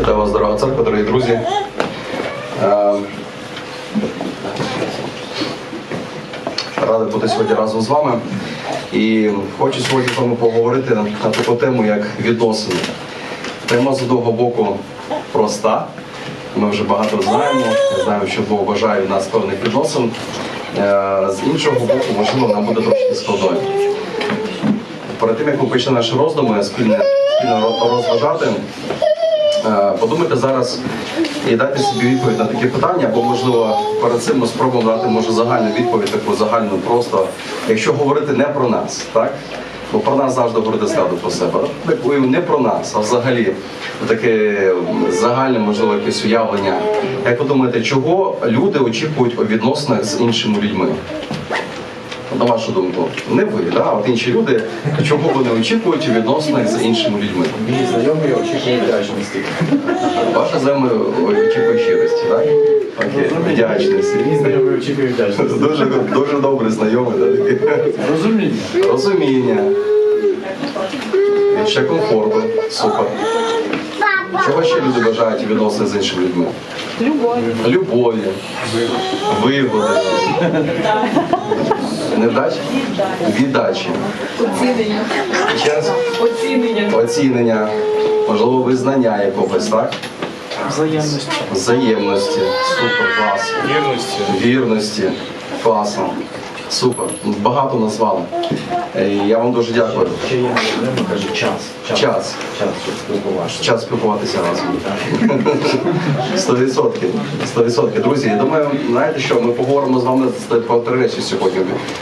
Вітаю вас, дорога церква, дорогі друзі. Е, Радий бути сьогодні разом з вами. І хочу сьогодні з вами поговорити на таку тему, як відносини. Тема з одного боку проста. Ми вже багато знаємо, знаємо, що Бог бажає від нас певних відносин. Е, З іншого боку, можливо, нам буде трошки складною. Перед тим, як ми почнемо наші роздуми, спільне, спільно розважати, Подумайте зараз і дайте собі відповідь на такі питання, або можливо перед цим ми спробуємо дати може загальну відповідь, таку загальну просто, якщо говорити не про нас, так? Бо про нас завжди говорити складно про себе. Не про нас, а взагалі таке загальне, можливо, якесь уявлення. Як ви думаєте, чого люди очікують у відносинах з іншими людьми? На вашу думку, не ви, да? от інші люди, чого вони очікують у відносинах з іншими людьми? Мій знайомий очікує вдячності. Ваша земля очікує щирості, так? Окей, вдячності. Мій знайомий очікує вдячності. Дуже, дуже добре знайомий, так? Розуміння. Розуміння. Ще комфорту. Супер. Чого ще люди бажають у відносини з іншими людьми? Любовь. Любові, вигоди. Невдачі? Віддачі. Оцінення. Ще раз? Оцінення. Оцінення, можливо, визнання якогось, так? Взаємності. Взаємності. Супер, клас. Вірності. Вірності. Класно. Супер. Багато назвали. Е, Я вам дуже дякую. Ще є знайомий, каже час. Час. Час, спілкуватися. Час спілкуватися разом. Сто відсотків. Сто відсотків. Друзі, я думаю, знаєте що, ми поговоримо з вами про три речі сьогодні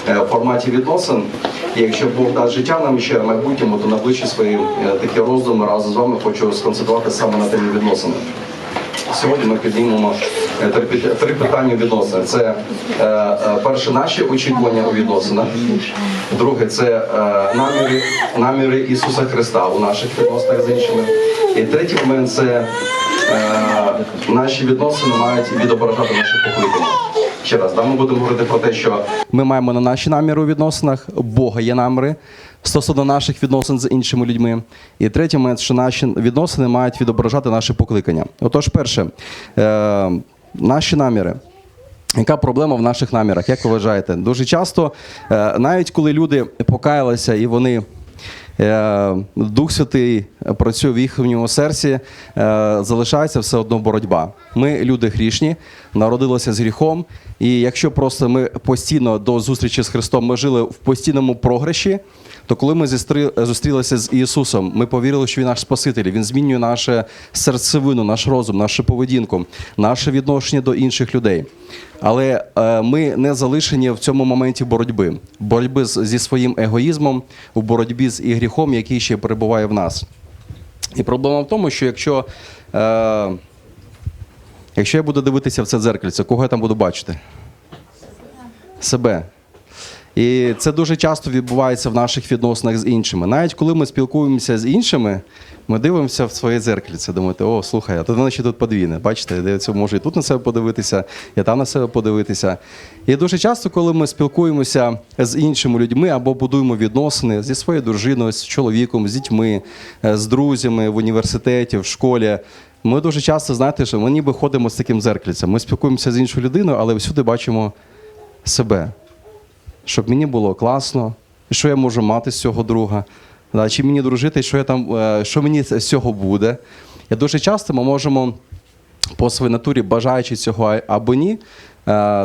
Е, в форматі відносин. І якщо Бог дасть життя нам ще в майбутньому, то найближчі свої е, такі роздуми разом з вами хочу сконцентруватися саме на темі відносин. Сьогодні ми піднімемо три, три питання відносин. Це е, е, перше наші очікування у відносинах. Друге це е, наміри, наміри Ісуса Христа у наших відносинах з іншими. І третій момент це е, наші відносини мають відображати наше покликання. Ще раз, да, ми будемо говорити про те, що ми маємо на наші наміри у відносинах, Бога є наміри стосовно наших відносин з іншими людьми. І третій момент, що наші відносини мають відображати наше покликання. Отож, перше, е, наші наміри. Яка проблема в наших намірах? Як ви вважаєте? Дуже часто, е, навіть коли люди покаялися і вони. Е, Дух Святий працює в їхньому серці, е, залишається все одно боротьба. Ми люди грішні, народилися з гріхом, і якщо просто ми постійно до зустрічі з Христом ми жили в постійному програші, то коли ми зустрілися з Ісусом, ми повірили, що Він наш Спаситель, Він змінює наше серцевину, наш розум, нашу поведінку, наше відношення до інших людей. Але е, ми не залишені в цьому моменті боротьби, боротьби зі своїм егоїзмом, у боротьбі з і гріхом, який ще перебуває в нас. І проблема в тому, що якщо, е, якщо я буду дивитися в це дзеркальце, кого я там буду бачити? Себе. І це дуже часто відбувається в наших відносинах з іншими. Навіть коли ми спілкуємося з іншими, ми дивимося в своє дзеркальце, думаєте, о, слухай, а то ще тут подвійне. Бачите, я це можу і тут на себе подивитися, і там на себе подивитися. І дуже часто, коли ми спілкуємося з іншими людьми або будуємо відносини зі своєю дружиною, з чоловіком, з дітьми, е, з друзями в університеті, в школі. Ми дуже часто знаєте, що ми ніби ходимо з таким дзеркальцем. Ми спілкуємося з іншою людиною, але всюди бачимо себе щоб мені було класно, що я можу мати з цього друга, да, чи мені дружити, що, я там, е, що мені з цього буде. І дуже часто ми можемо по своїй натурі, бажаючи цього або ні, е,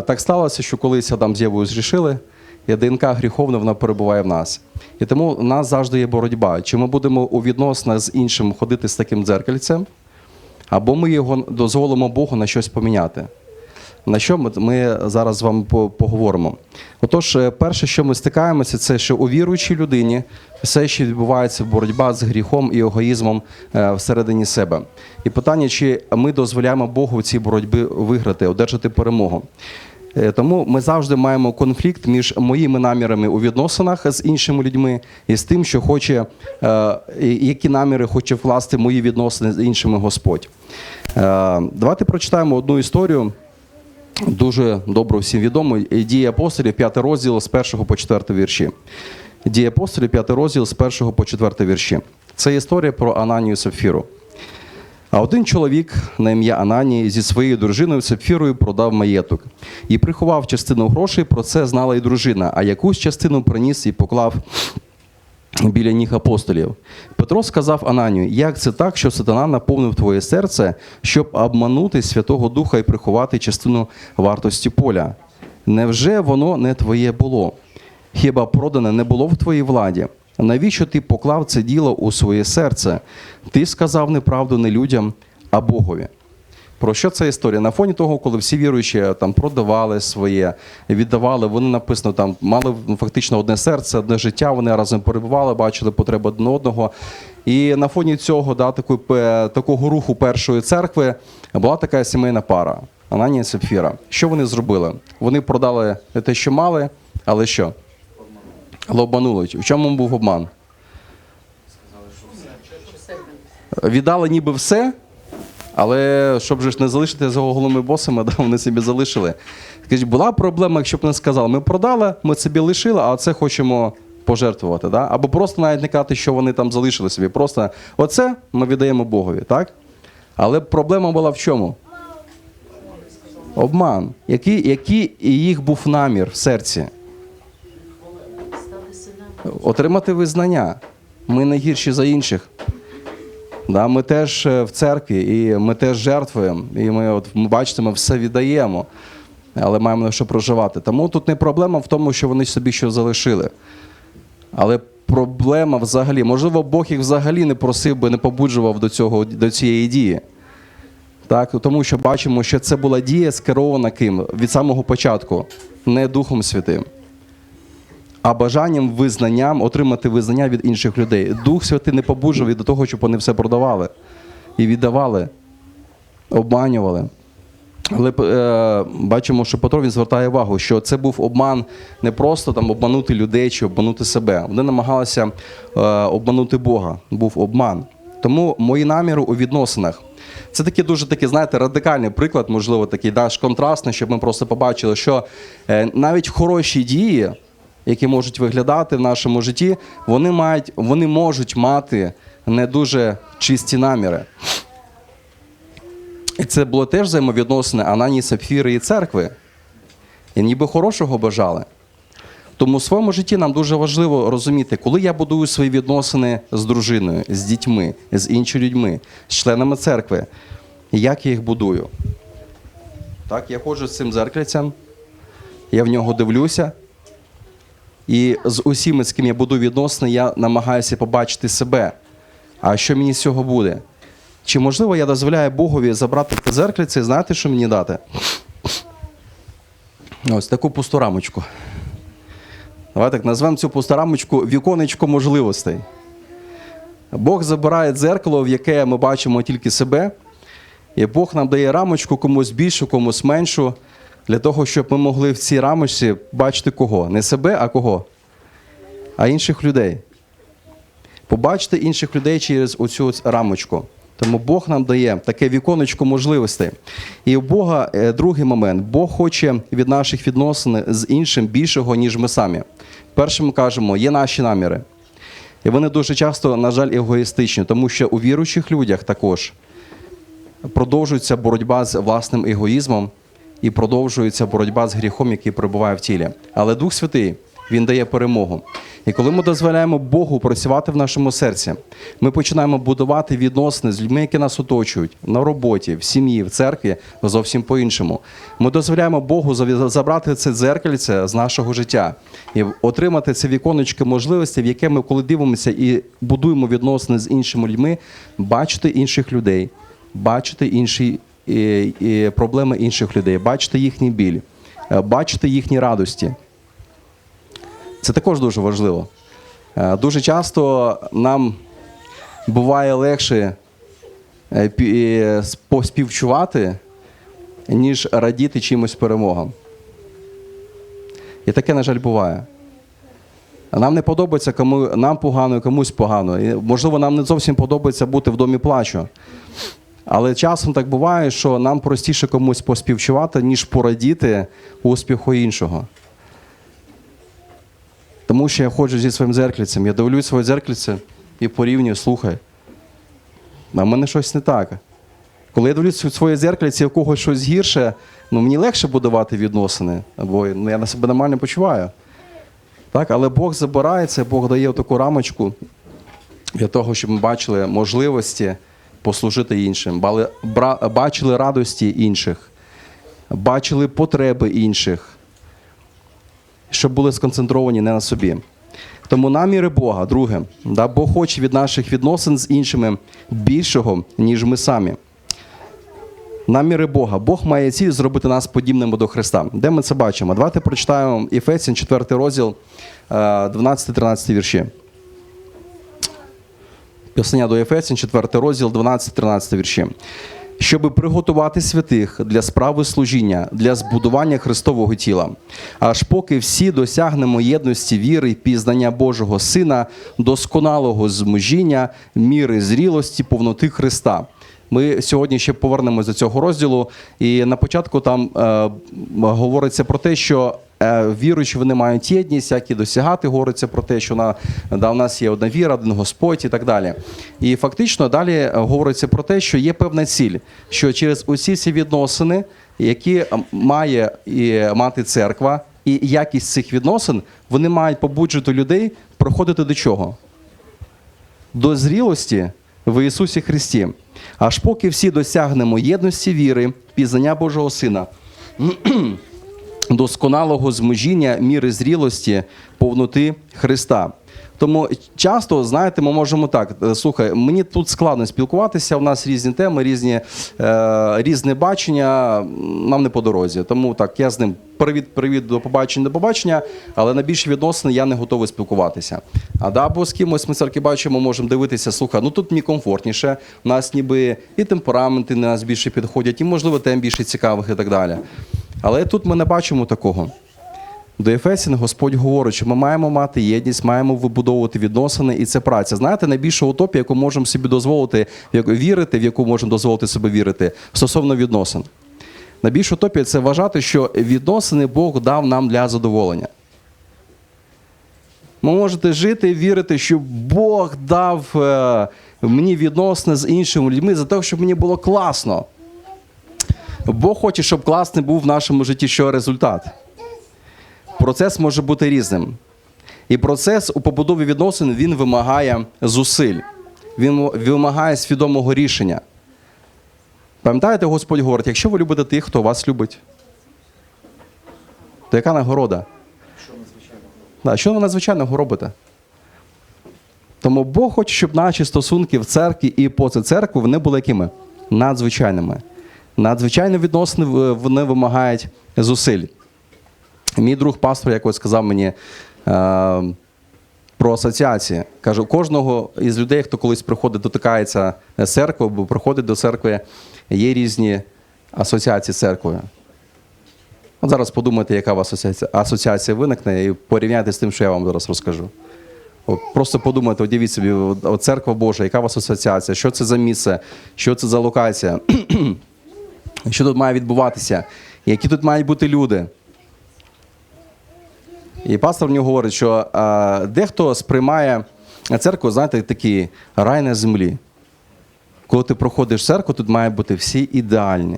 так сталося, що колись Адам з Євою зрішили, і ДНК гріховна вона перебуває в нас. І тому у нас завжди є боротьба. Чи ми будемо у відносинах з іншим ходити з таким дзеркальцем, або ми його дозволимо Богу на щось поміняти. На що ми, зараз з вами по- поговоримо? Отож, е, перше, що ми стикаємося, це що у віруючій людині все ще відбувається боротьба з гріхом і егоїзмом е, всередині себе. І питання, чи ми дозволяємо Богу в цій боротьбі виграти, одержати перемогу. Е, Тому ми завжди маємо конфлікт між моїми намірами у відносинах з іншими людьми і з тим, що хоче, які наміри хоче вкласти мої відносини з іншими Господь. Давайте прочитаємо одну історію дуже добре всім відомо. Дії апостолів, 5 розділ з 1 по 4 вірші. Дії апостолів, 5 розділ з 1 по 4 вірші. Це історія про Ананію Сапфіру. А один чоловік на ім'я Ананій зі своєю дружиною Сапфірою продав маєток і приховав частину грошей. Про це знала і дружина, а якусь частину приніс і поклав біля ніг апостолів. Петро сказав Ананію, як це так, що сатана наповнив твоє серце, щоб обманути Святого Духа і приховати частину вартості поля? Невже воно не твоє було? Хіба продане не було в твоїй владі? Навіщо ти поклав це діло у своє серце? Ти сказав неправду не людям, а Богові. Про що ця історія? На фоні того, коли всі віруючі там продавали своє, віддавали, вони написано там мали ну, фактично одне серце, одне життя. Вони разом перебували, бачили потреби один одного. І на фоні цього, да, такої, такого руху першої церкви була така сімейна пара Ананія і Сапфіра. Що вони зробили? Вони продали те, що мали, але що? Але обманули. В чому був обман? Віддали ніби все, але щоб же ж не залишити за голими босами, да, вони собі залишили. Скажіть, була проблема, якщо б не сказали, ми продали, ми собі лишили, а це хочемо пожертвувати. Да? Або просто навіть не казати, що вони там залишили собі. Просто оце ми віддаємо Богові, так? Але проблема була в чому? Обман. Який, який їх був намір в серці? Отримати визнання. Ми не гірші за інших. Да, ми теж е, в церкві, і ми теж жертвуємо. І ми, от, бачите, ми все віддаємо, але маємо на що проживати. Тому тут не проблема в тому, що вони собі що залишили. Але проблема взагалі, можливо, Бог їх взагалі не просив би, не побуджував до, цього, до цієї дії. Так, тому що бачимо, що це була дія скерована ким від самого початку, не Духом Святим, а бажанням, визнанням отримати визнання від інших людей. Дух Святий не побуджував і до того, щоб вони все продавали і віддавали, обманювали. Але е, бачимо, що Петро він звертає увагу, що це був обман не просто там обманути людей чи обманути себе. Вони намагалися е, обманути Бога. Був обман. Тому мої наміри у відносинах. Це такий дуже такий, знаєте, радикальний приклад, можливо, такий даш контрастний, щоб ми просто побачили, що е, навіть хороші дії, які можуть виглядати в нашому житті, вони мають, вони можуть мати не дуже чисті наміри. І це було теж взаємовідносини Ананії, Сапфіри і церкви. І ніби хорошого бажали. Тому в своєму житті нам дуже важливо розуміти, коли я будую свої відносини з дружиною, з дітьми, з іншими людьми, з членами церкви, як я їх будую. Так, я ходжу з цим зеркальцем, я в нього дивлюся. І з усіми, з ким я буду відносини, я намагаюся побачити себе. А що мені з цього буде? Чи можливо я дозволяю Богові забрати те зеркальце і знаєте, що мені дати? Ось таку пусту рамочку. Давайте так назвемо цю пусту рамочку віконечко можливостей. Бог забирає дзеркало, в яке ми бачимо тільки себе, і Бог нам дає рамочку комусь більшу, комусь меншу, для того, щоб ми могли в цій рамочці бачити кого? Не себе, а кого? А інших людей. Побачити інших людей через оцю рамочку. Тому Бог нам дає таке віконечко можливостей. І у Бога е, другий момент. Бог хоче від наших відносин з іншим більшого, ніж ми самі. Перше ми кажемо, є наші наміри. І вони дуже часто, на жаль, егоїстичні, тому що у віруючих людях також продовжується боротьба з власним егоїзмом і продовжується боротьба з гріхом, який перебуває в тілі. Але Дух Святий він дає перемогу. І коли ми дозволяємо Богу працювати в нашому серці, ми починаємо будувати відносини з людьми, які нас оточують на роботі, в сім'ї, в церкві зовсім по-іншому. Ми дозволяємо Богу забрати це дзеркальце з нашого життя і отримати це віконечко можливості, в яке ми, коли дивимося і будуємо відносини з іншими людьми, бачити інших людей, бачити інші і, і проблеми інших людей, бачити їхній біль, е, бачити їхні радості. Це також дуже важливо. Е, Дуже часто нам буває легше е, поспівчувати, ніж радіти чимось перемогам. І таке, на жаль, буває. Нам не подобається, кому нам погано, комусь погано. І, можливо, нам не зовсім подобається бути в домі плачу. Але часом так буває, що нам простіше комусь поспівчувати, ніж порадіти успіху іншого. Тому що я ходжу зі своїм зеркальцем, я дивлюсь своє зеркальце і порівнюю, слухай. А в мене щось не так. Коли я дивлюсь у своє зеркальце, у когось щось гірше, ну мені легше будувати відносини, бо ну, я на себе нормально почуваю. Так, але Бог забирає це, Бог дає таку рамочку для того, щоб ми бачили можливості послужити іншим, бачили радості інших, бачили потреби інших, щоб були сконцентровані не на собі. Тому наміри Бога, друге, да, Бог хоче від наших відносин з іншими більшого, ніж ми самі. Наміри Бога. Бог має ціль зробити нас подібними до Христа. Де ми це бачимо? Давайте прочитаємо Ефесін, 4 розділ, е, 12-13 вірші. Писання до Ефесін, 4 розділ, 12-13 вірші. Щоби приготувати святих для справи служіння, для збудування Христового тіла, аж поки всі досягнемо єдності віри і пізнання Божого Сина, досконалого змужіння, міри зрілості, повноти Христа. Ми сьогодні ще повернемось до цього розділу, і на початку там е, говориться про те, що віруючі вони мають єдність, як і досягати, говориться про те, що на, да, у нас є одна віра, один Господь і так далі. І фактично далі е, говориться про те, що є певна ціль, що через усі ці відносини, які е, має і мати церква, і якість цих відносин, вони мають побуджувати людей проходити до чого? до зрілості в Ісусі Христі, аж поки всі досягнемо єдності віри, пізнання Божого Сина, досконалого зможіння міри зрілості, повноти Христа. Тому часто, знаєте, ми можемо так. е, Слухай, мені тут складно спілкуватися. У нас різні теми, різні, е, різне бачення. Нам не по дорозі. Тому так, я з ним привіт, привіт, до побачення, до побачення, але на більші відносини я не готовий спілкуватися. А да, або з кимось ми церкві бачимо, можемо дивитися, слухай, ну тут мені комфортніше, у нас ніби і темпераменти на нас більше підходять, і, можливо, тем більше цікавих і так далі. Але тут ми не бачимо такого. До Ефесін Господь говорить, що ми маємо мати єдність, маємо вибудовувати відносини, і це праця. Знаєте, найбільша утопія, яку можемо собі дозволити, в яку вірити, в яку можемо дозволити себе вірити, стосовно відносин. Найбільша утопія це вважати, що відносини Бог дав нам для задоволення. Ви можете жити і вірити, що Бог дав е, мені відносини з іншими людьми за те, щоб мені було класно. Бог хоче, щоб класний був в нашому житті що результат. Процес може бути різним. І процес у побудові відносин він вимагає зусиль, він вимагає свідомого рішення. Пам'ятаєте, Господь говорить, якщо ви любите тих, хто вас любить, то яка нагорода? Да, що ви надзвичайного робите? Тому Бог хоче, щоб наші стосунки в церкві і поза церквою вони були якими? Надзвичайними. Надзвичайні відносини вони вимагають зусиль. Мій друг пастор якось сказав мені е, про асоціації. Каже, у кожного із людей, хто колись приходить, дотикається з церкви, або приходить до церкви, є різні асоціації з церквою. От зараз подумайте, яка у вас асоціація, виникне, і порівняйте з тим, що я вам зараз розкажу. От просто подумайте, уявіть собі, от церква Божа, яка у вас асоціація, що це за місце, що це за локація, що тут має відбуватися, які тут мають бути люди. І пастор мені говорить, що а, дехто сприймає церкву, знаєте, такий рай на землі. Коли ти проходиш церкву, тут мають бути всі ідеальні,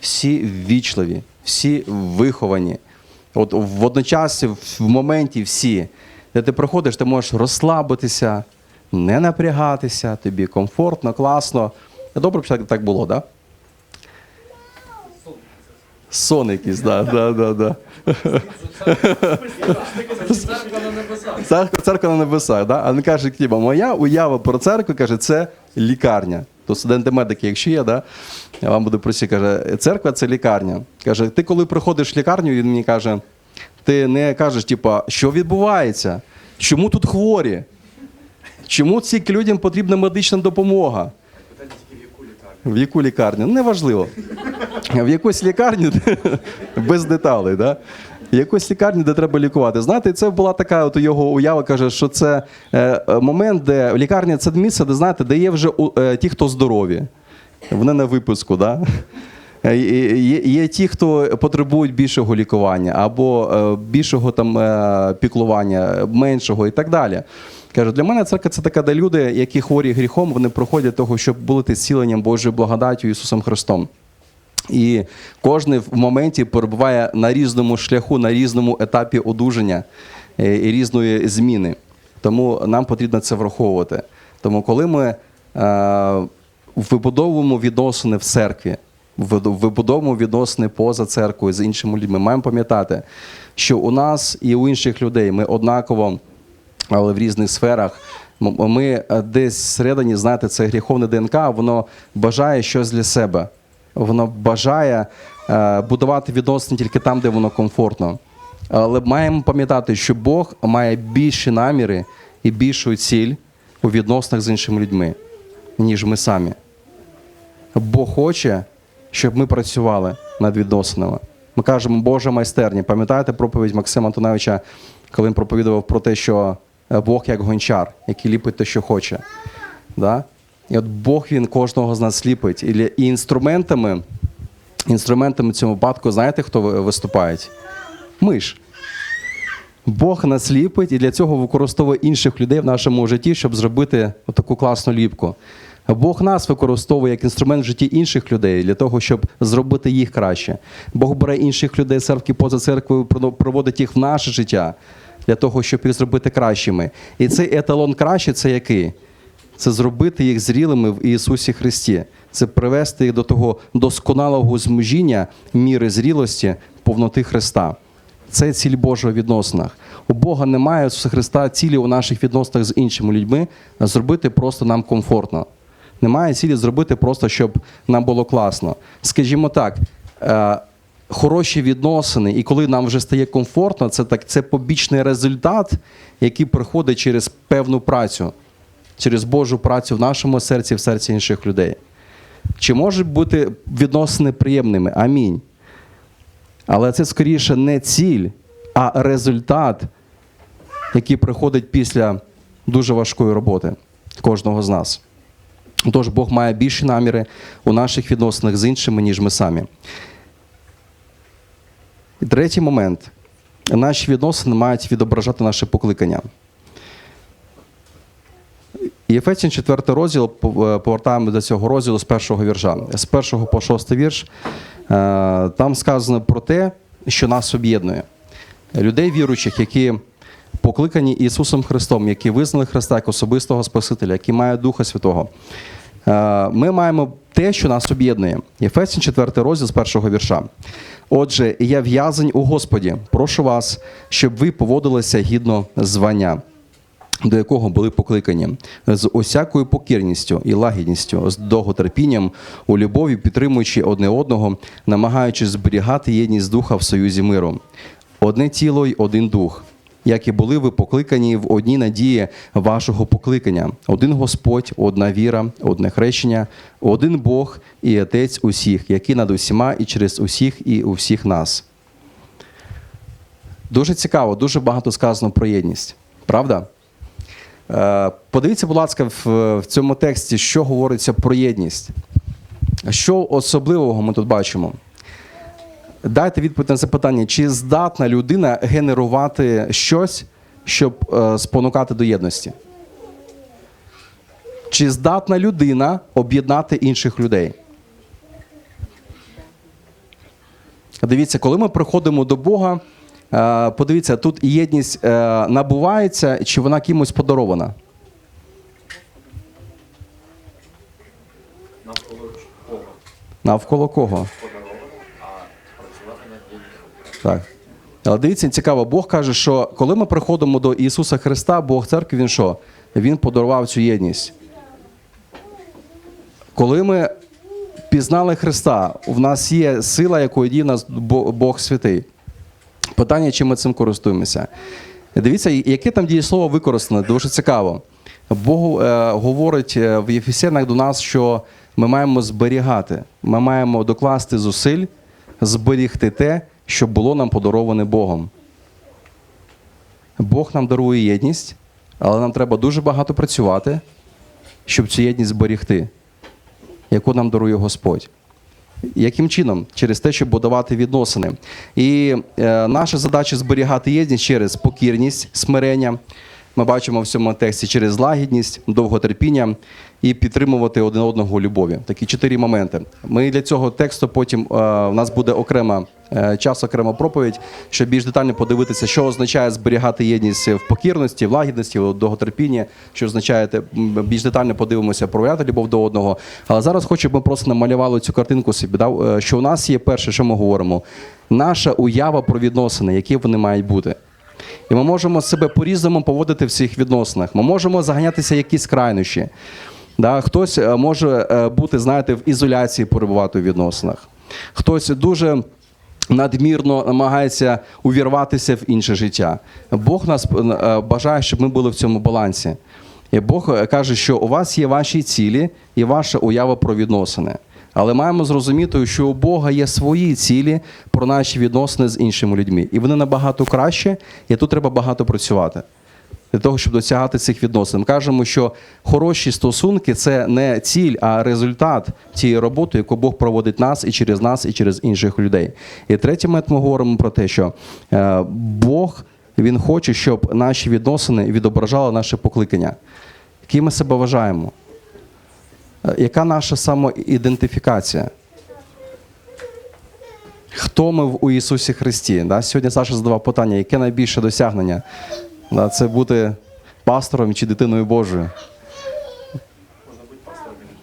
всі ввічливі, всі виховані. От водночас, в моменті всі, де ти проходиш, ти можеш розслабитися, не напрягатися, тобі комфортно, класно. Добре, так- так було, так? Да? Сон якийсь, так, да, да, да. Церква, церква на небесах. Да? А він каже, типа, моя уява про церкву каже, це лікарня. То студенти медики, якщо є, да? я вам буду просити, каже, церква це лікарня. Каже, ти коли приходиш в лікарню, він мені каже, ти не кажеш, типа, що відбувається? Чому тут хворі? Чому цим людям потрібна медична допомога? В яку лікарню? Неважливо. В якусь лікарню без деталей, да? В якусь лікарню, де треба лікувати. Знаєте, це була така от його уява, каже, що це е, е, момент, де лікарня це місце, де знаєте, де є вже е, ті, хто здорові. Вони на випуску, да? Є, є ті, хто потребують більшого лікування або більшого там піклування, меншого і так далі. Каже, для мене церква це така, де люди, які хворі гріхом, вони проходять того, щоб бути зціленням Божою благодаттю Ісусом Христом. І кожен в моменті перебуває на різному шляху, на різному етапі одужання е, і різної зміни. Тому нам потрібно це враховувати. Тому, коли ми е, вибудовуємо відносини в церкві, вибудовуємо відносини поза церквою з іншими людьми, маємо пам'ятати, що у нас і у інших людей ми однаково але в різних сферах. Ми е, десь всередині, знаєте, це гріховне ДНК, воно бажає щось для себе. Воно бажає е, будувати відносини тільки там, де воно комфортно. Але маємо пам'ятати, що Бог має більші наміри і більшу ціль у відносинах з іншими людьми, ніж ми самі. Бог хоче, щоб ми працювали над відносинами. Ми кажемо, Божа майстерня. Пам'ятаєте проповідь Максима Антоновича, коли він проповідував про те, що Бог як гончар, який ліпить те, що хоче. Да? І от Бог він кожного з нас ліпить. І, інструментами, інструментами в цьому випадку, знаєте, хто ви- виступають? Ми ж. Бог нас ліпить і для цього використовує інших людей в нашому житті, щоб зробити таку класну ліпку. Бог нас використовує як інструмент в житті інших людей для того, щоб зробити їх краще. Бог бере інших людей церкви поза церквою, проводить їх в наше життя для того, щоб їх зробити кращими. І цей еталон краще це який? Це зробити їх зрілими в Ісусі Христі. Це привести їх до того досконалого змужіння міри зрілості, повноти Христа. Це ціль Божа у відносинах. У Бога немає Ісуса Христа цілі у наших відносинах з іншими людьми а зробити просто нам комфортно. Немає цілі зробити просто, щоб нам було класно. Скажімо так, е, хороші відносини, і коли нам вже стає комфортно, це так, це побічний результат, який приходить через певну працю, через Божу працю в нашому серці, в серці інших людей. Чи можуть бути відносини приємними? Амінь. Але це скоріше не ціль, а результат, який приходить після дуже важкої роботи кожного з нас. Тож Бог має більші наміри у наших відносинах з іншими, ніж ми самі. І третій момент. Наші відносини мають відображати наше покликання. Єфесін 4 розділ, е, повертаємо до цього розділу з першого вірша. З першого по шостий вірш. е, Там сказано про те, що нас об'єднує. Людей віруючих, які покликані Ісусом Христом, які визнали Христа як особистого Спасителя, які мають Духа Святого. Е, Ми маємо те, що нас об'єднує. Єфесін 4 розділ з першого вірша. Отже, я в'язень у Господі. Прошу вас, щоб ви поводилися гідно звання до якого були покликані з усякою покірністю і лагідністю, з довготерпінням, у любові, підтримуючи одне одного, намагаючись зберігати єдність духа в союзі миру. Одне тіло й один дух. Як і були ви покликані в одній надії вашого покликання: один Господь, одна віра, одне хрещення, один Бог і Отець усіх, який над усіма і через усіх і у всіх нас. Дуже цікаво, дуже багато сказано про єдність. Правда? Е, Подивіться, будь ласка, в цьому тексті, що говориться про єдність. Що особливого ми тут бачимо? Дайте відповідь на запитання, чи здатна людина генерувати щось, щоб е, спонукати до єдності? Чи здатна людина об'єднати інших людей? Дивіться, коли ми приходимо до Бога, е, подивіться, тут єдність е, набувається, чи вона кимось подарована? Навколо кого? Навколо кого? Так. Але дивіться, цікаво, Бог каже, що коли ми приходимо до Ісуса Христа, Бог церкви, Він що? Він подарував цю єдність. Коли ми пізнали Христа, в нас є сила, якою діє нас Бог святий. Питання, чим ми цим користуємося. Дивіться, яке там дієслово використане, дуже цікаво. Бог е, говорить е, в Єфесянах до нас, що ми маємо зберігати, ми маємо докласти зусиль, зберігти те, що було нам подароване Богом. Бог нам дарує єдність, але нам треба дуже багато працювати, щоб цю єдність зберігти, яку нам дарує Господь. Яким чином? Через те, щоб будувати відносини. І е, наша задача зберігати єдність через покірність, смирення, ми бачимо в цьому тексті через лагідність, довготерпіння і підтримувати один одного у любові. Такі чотири моменти. Ми для цього тексту потім е, у нас буде окрема час, окрема проповідь, щоб більш детально подивитися, що означає зберігати єдність в покірності, в лагідності, в довготерпінні, що означає більш детально подивимося, проявляти любов до одного. Але зараз хочу, щоб ми просто намалювали цю картинку собі. Е, Що у нас є перше, що ми говоримо? Наша уява про відносини, які вони мають бути. І ми можемо себе по-різному поводити в цих відносинах. Ми можемо заганятися в якісь крайнощі. Да? Хтось е, може е, бути, знаєте, в ізоляції перебувати у відносинах. Хтось дуже надмірно намагається увірватися в інше життя. Бог нас е, бажає, щоб ми були в цьому балансі. І Бог е, каже, що у вас є ваші цілі і ваша уява про відносини. Але маємо зрозуміти, що у Бога є свої цілі про наші відносини з іншими людьми. І вони набагато краще, і тут треба багато працювати для того, щоб досягати цих відносин. Ми кажемо, що хороші стосунки це не ціль, а результат тієї роботи, яку Бог проводить нас і через нас, і через інших людей. І третій момент ми говоримо про те, що е, Бог він хоче, щоб наші відносини відображали наше покликання, які ми себе вважаємо. Е, Яка наша самоідентифікація? Хто ми в- у Ісусі Христі? Сьогодні Саша задавав питання, яке найбільше досягнення? Це бути пастором чи дитиною Божою.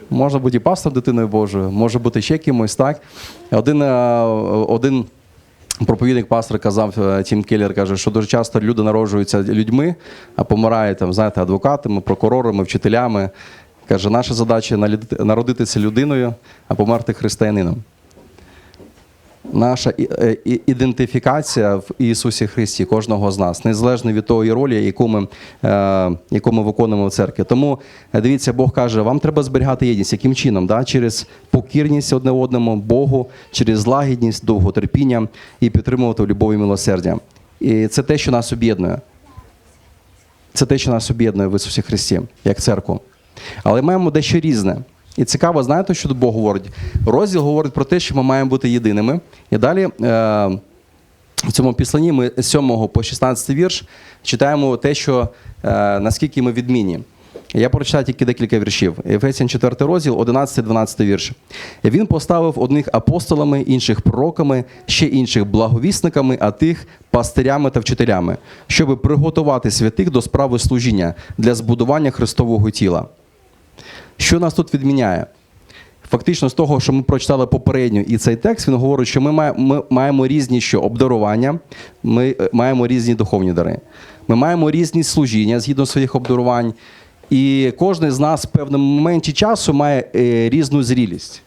Можна бути і пастором дитиною Божою, може бути ще кимось, так? Один, е, один проповідник пастор казав, е, Тім Келлер каже, що дуже часто люди народжуються людьми, а помирають там, знаєте, адвокатами, прокурорами, вчителями. Каже, наша задача народитися людиною, а померти християнином. Наша е, ідентифікація в Ісусі Христі кожного з нас, незалежно від тої ролі, яку ми, е, яку ми виконуємо в церкві. Тому е, дивіться, Бог каже, вам треба зберігати єдність. Яким чином? Да? Через покірність одне одному, Богу, через лагідність, довготерпіння і підтримувати в любові і милосердя. І це те, що нас об'єднує. Це те, що нас об'єднує в Ісусі Христі, як церкву. Але маємо дещо різне. І цікаво, знаєте, що тут Бог говорить? Розділ говорить про те, що ми маємо бути єдиними. І далі е, в цьому післанні ми з 7 по 16 вірш читаємо те, що е, наскільки ми відмінні. Я прочитаю тільки декілька віршів. Ефесіан 4 розділ, 11-12 вірш. Він поставив одних апостолами, інших пророками, ще інших благовісниками, а тих пастирями та вчителями, щоб приготувати святих до справи служіння для збудування Христового тіла. Що нас тут відміняє? Фактично, з того, що ми прочитали попередньо, і цей текст він говорить, що ми маємо, різні що обдарування, ми е, маємо різні духовні дари. Ми маємо різні служіння згідно своїх обдарувань. І кожен з нас в певному моменті часу має е, різну зрілість.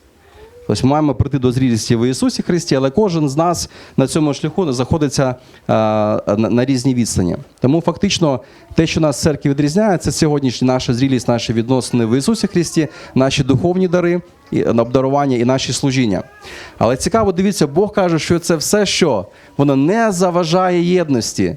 Ми маємо прийти до зрілості в Ісусі Христі, але кожен з нас на цьому шляху знаходиться на, різній відстані. Тому фактично те, що нас в церкві відрізняє, це сьогоднішня наша зрілість, наші відносини в Ісусі Христі, наші духовні дари, і обдарування і наші служіння. Але цікаво, дивіться, Бог каже, що це все, що воно не заважає єдності.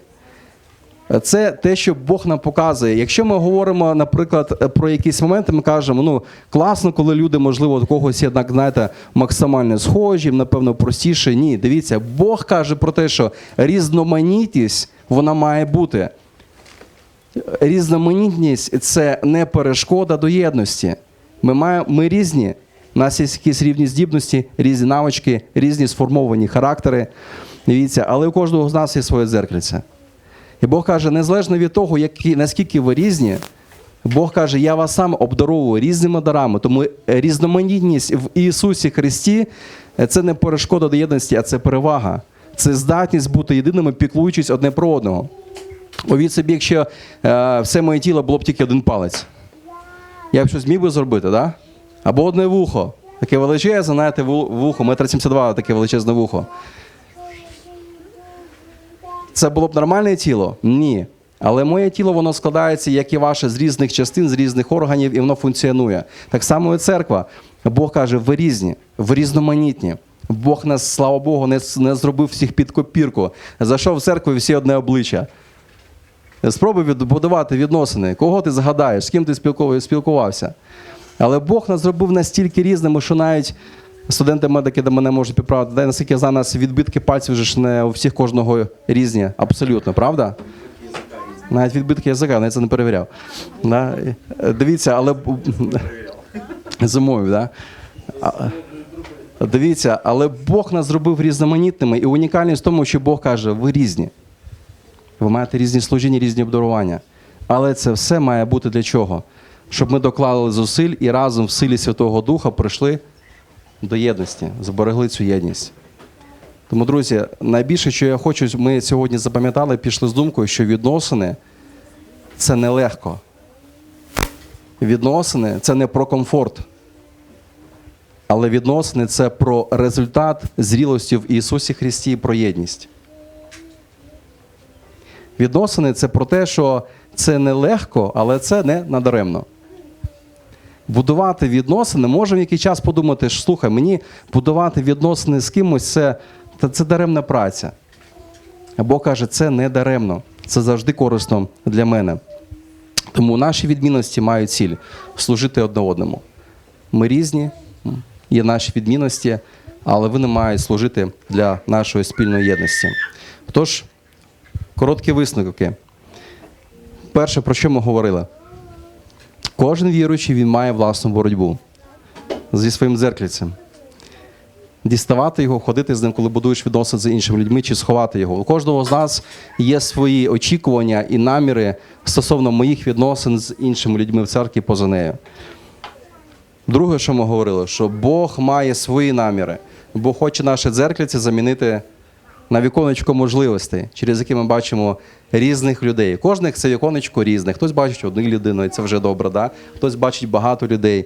Це те, що Бог нам показує. Якщо ми говоримо, наприклад, про якісь моменти, ми кажемо, ну класно, коли люди, можливо, до когось є, знаєте, максимально схожі, напевно, простіше. Ні, дивіться, Бог каже про те, що різноманітність вона має бути. Різноманітність це не перешкода до єдності. Ми, маємо, ми різні. У нас є якісь рівні здібності, різні навички, різні сформовані характери. Дивіться, але у кожного з нас є своє дзеркальце. І Бог каже, незалежно від того, які, наскільки ви різні, Бог каже, я вас сам обдаровую різними дарами. Тому різноманітність в Ісусі Христі це не перешкода до єдності, а це перевага. Це здатність бути єдиними, піклуючись одне про одного. Уявіть собі, якщо е, все моє тіло було б тільки один палець. Я б щось зміг би зробити, да? Або одне вухо. Таке величезне, знаєте, вухо, метр 72, таке величезне вухо. Це було б нормальне тіло? Ні. Але моє тіло воно складається, як і ваше, з різних частин, з різних органів, і воно функціонує. Так само і церква. Бог каже, ви різні, ви різноманітні. Бог нас, слава Богу, не, не зробив всіх під копірку. Зайшов в церкву всі одне обличчя. Спробуй відбудувати відносини. Кого ти згадаєш, з ким ти спілкувався. Але Бог нас зробив настільки різними, що навіть студенти-медики до мене можуть підправити, де наскільки знаю, нас відбитки пальців вже ж не у всіх кожного різні, абсолютно, правда? Навіть відбитки язика, я це не перевіряв. Да? Е, Дивіться, але зимою, да? Дивіться, але Бог нас зробив різноманітними, і унікальність в тому, що Бог каже, ви різні. Ви маєте різні служіння, різні обдарування. Але це все має бути для чого? Щоб ми доклали зусиль і разом в силі Святого Духа прийшли до єдності, зберегли цю єдність. Тому, друзі, найбільше, що я хочу, ми сьогодні запам'ятали, пішли з думкою, що відносини це нелегко. Відносини це не про комфорт. Але відносини це про результат зрілості в Ісусі Христі і про єдність. Відносини це про те, що це не легко, але це не надаремно. Будувати відносини, можемо в який час подумати, що слухай, мені будувати відносини з кимось це, це даремна праця. А Бог каже, це не даремно, це завжди корисно для мене. Тому наші відмінності мають ціль служити одне одному. Ми різні, є наші відмінності, але вони мають служити для нашої спільної єдності. Тож, короткі висновки. Перше, про що ми говорили? Кожен віруючий він має власну боротьбу зі своїм дзеркальцем. Діставати його, ходити з ним, коли будуєш відносини з іншими людьми, чи сховати його. У кожного з нас є свої очікування і наміри стосовно моїх відносин з іншими людьми в церкві поза нею. Друге, що ми говорили, що Бог має свої наміри. Бог хоче наше дзеркальце замінити на віконечко можливостей, через які ми бачимо різних людей. Кожних це віконечко різне. Хтось бачить одну людину, і це вже добре, да? хтось бачить багато людей.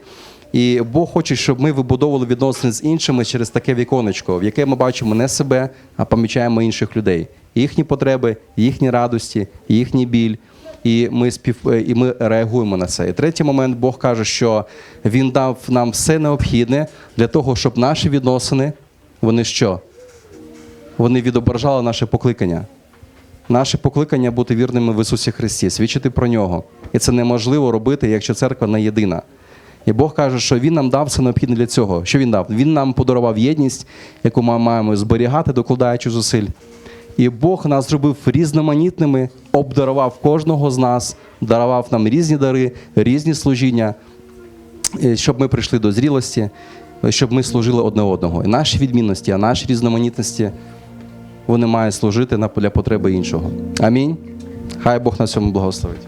І Бог хоче, щоб ми вибудовували відносини з іншими через таке віконечко, в яке ми бачимо не себе, а помічаємо інших людей, їхні потреби, їхні радості, їхній біль. І ми спів е, і ми реагуємо на це. І третій момент Бог каже, що Він дав нам все необхідне для того, щоб наші відносини, вони що? Вони відображали наше покликання. Наше покликання бути вірними в Ісусі Христі, свідчити про нього. І це неможливо робити, якщо церква не єдина. І Бог каже, що Він нам дав все необхідне для цього. Що Він дав? Він нам подарував єдність, яку ми маємо зберігати, докладаючи зусиль. І Бог нас зробив різноманітними, обдарував кожного з нас, дарував нам різні дари, різні служіння, е, щоб ми прийшли до зрілості, щоб ми служили одне одного. І наші відмінності, а наші різноманітності вони мають служити для потреби іншого. Амінь. Хай Бог на цьому благословить.